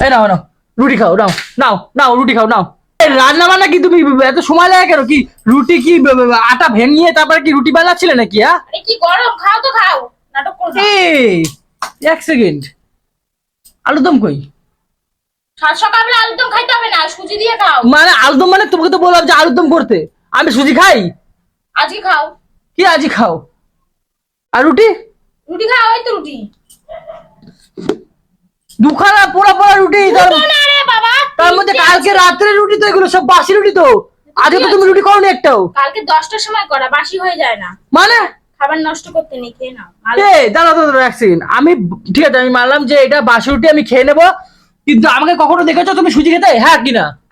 এই নাও নাও রুটি খাও নাও নাও নাও রুটি খাও নাও। রান্না বান্না কি তুমি এত সময় লাগে কেন? কি রুটি কি আটা ভেঙিয়ে তারপরে কি রুটি বানাচ্ছিলে নাকি হ্যাঁ? আরে কি গরম খাও তো খাও নাটক করো এই এক সেকেন্ড। আলুদম কই? সকালবেলা আলুদম খাইতে হবে না সুজি দিয়ে খাও। মানে আলুদম মানে তোমাকে তো বললাম যে আলুদম করতে। আমি সুজি খাই? আজকে খাও। কি আজই খাও? আর রুটি? রুটি খাও ওই তো রুটি। দুখানা পোড়া পোড়া রুটি তার মধ্যে কালকে রাত্রে রুটি তো এগুলো সব বাসি রুটি তো। আজকে তো তুমি রুটি খাওনি একটাও। কালকে দশটার সময় করা বাসি হয়ে যায় না। মানে? খাবার নষ্ট করতে নেই খেয়ে নাও। দাঁড়া দাঁড়া এক সেকেন্ড আমি ঠিক আছে আমি মানলাম যে এটা বাসি রুটি আমি খেয়ে নেব। কিন্তু আমাকে কখনো দেখেছ তুমি সুজি খেতে? হ্যাঁ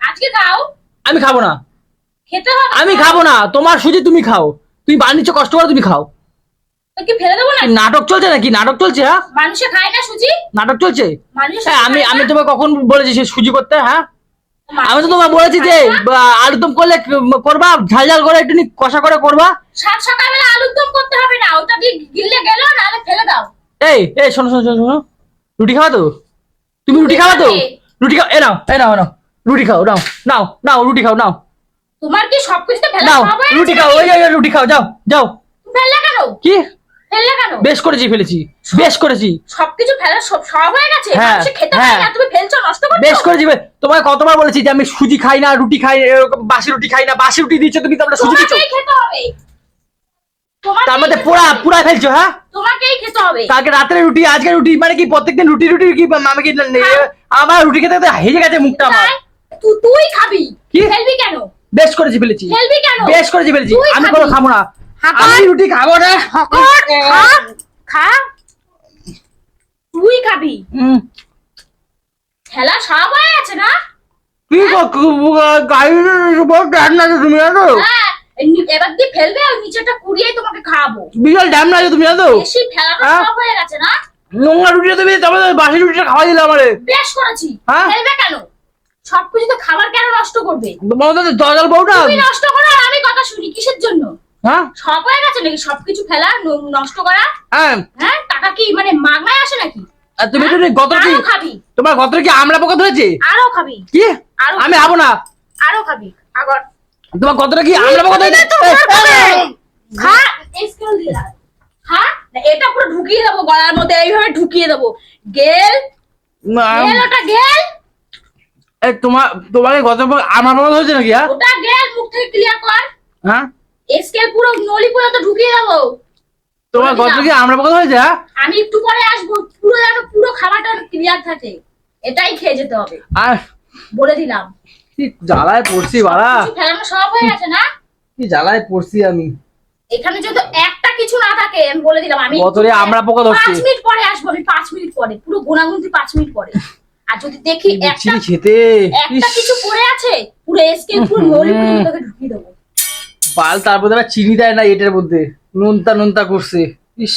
আজকে খাও। আমি খাব না। খেতে হবে আমি খাব না। তোমার সুজি তুমি খাও। তুমি বানিয়েছো কষ্ট করে তুমি খাও। কি ফেলে দেবো না নাটক চলছে নাকি? নাটক চলছে হ্যাঁ? মানুষে খায় না সুজি? নাটক চলছে? হ্যাঁ আমি আমি তোমাকে কখন বলেছি সুজি করতে হ্যাঁ? আমি তো তোমাকে বলেছি যে আলুদম করলে করবা? ঝাল ঝাল করে একটু কষা করে করবা? সাত সকালবেলা করতে হবে না ওটা গিললে গেল নাহলে ফেলে দাও। এই এই শোনো শোনো শোনো রুটি খাওয়া তো? তুমি রুটি খাওয়া তো? রুটি খাও এ নাও এ নাও নাও। রুটি খাও নাও নাও নাও রুটি খাও নাও। তোমার কি সবকিছুতে ফেলা নাও রুটি খাও ওই রুটি খাও যাও যাও। ফেললে কেন? কি? ফেললে কেন? বেশ করেছি ফেলেছি। বেশ করেছি। সবকিছু ফেলা সব সব হয়ে গেছে? হ্যাঁ, খেতে হ্যাঁ। পারে না তুমি ফেলছো নষ্ট করছ? বেশ করেছি তোমায় কতবার বলেছি যে আমি সুজি খাই না রুটি খাই বাসি রুটি খাই না বাসি রুটি দিচ্ছ তুমি তোমরা সুজি দিচ্ছ। খেতে হবে। তার মধ্যে পুরা ফেলছো হ্যাঁ? তোমাকেই খেতে হবে। কালকে রাত্রে রুটি আজকে রুটি মানে কি প্রত্যেকদিন রুটি রুটি কি আমি কি আমার রুটি খেতে হেজে গেছে মুখটা আমার। তুই? খাবি। কি? ফেলবি কেন? বেশ করেছি ফেলেছি। ফেলবি কেন? বেশ করেছি ফেলেছি। আমি কোনো খাব না। আমি রুটি খাব না খা। তুই খাবি? খেলা সব হয়ে গেছে না? কি লাগে তুমি জানো? হ্যাঁ এবার দিয়ে ফেলবে আর নিচেটা কুড়িয়ে তোমাকে খাওয়াবো। বিশাল ড্যাম লাগে তুমি জানো? বেশি ফেলাটা হ্যাঁ? সব হয়ে গেছে না? নোংরা রুটিটা তুমি তবে বাসি রুটিটা খাওয়া দিলে আমারে। বেশ করেছি। হ্যাঁ? ফেলবে কেন? সবকিছু তো খাবার কেন নষ্ট করবে? তোমার তো বউটা? তুমি নষ্ট করো আর আমি কথা শুনি কিসের জন্য? হ্যাঁ? সব হয়ে গেছে নাকি? সবকিছু ফেলা ন- নষ্ট করা? হ্যাঁ। হ্যাঁ? টাকা কি মানে মাগনায় আসে নাকি? আর তুমি তো হ্যাঁ? গত কি আরও খাবি। তোমার গত কি আমরা পোকা ধরেছে? আরও খাবি। কি? আরও আমি খাব। না। আরও খাবি। আগর। তোমার কতটা কি আমরা পোকা ধরেছে? খা। স্কেল দিয়ে দাও। খা। না, এটা পুরো ঢুকিয়ে দেবো গলার মধ্যে এইভাবে ঢুকিয়ে দেবো। গেল। গেল ওটা গেল। এই তোমার তোমাকে গত আমার পোকা ধরেছে নাকি হ্যাঁ? ওটা গেল। মুখ থেকে ক্লিয়ার কর। হ্যাঁ? স্কেল পুরো নলি পুরো তো ঢুকিয়ে দেবো। তোমার গত কি আমরা হ্যাঁ? আমি একটু পরে আসব পুরো যেন পুরো খাবারটা ক্লিয়ার থাকে। এটাই খেয়ে যেতে হবে। আর বলে দিলাম। কি জ্বালায় পড়ছি বাড়া। ফেলানো সব হয়ে গেছে না? কি জ্বালায় পড়ছি আমি? এখানে যদি একটা কিছু না থাকে আমি বলে দিলাম আমি বতরে আমরা পোকা ধরছি। পাঁচ মিনিট পরে আসব আমি পাঁচ মিনিট পরে পুরো গোনাগুনতি পাঁচ মিনিট পরে। আর যদি দেখি একটা খেতে। একটা কিছু পড়ে আছে পুরো এসকে পুরো তোকে ঢুকিয়ে দেবো। বাল তারপর তারা চিনি দেয় না এটার মধ্যে। নুনতা নুনতা করছে। ইস।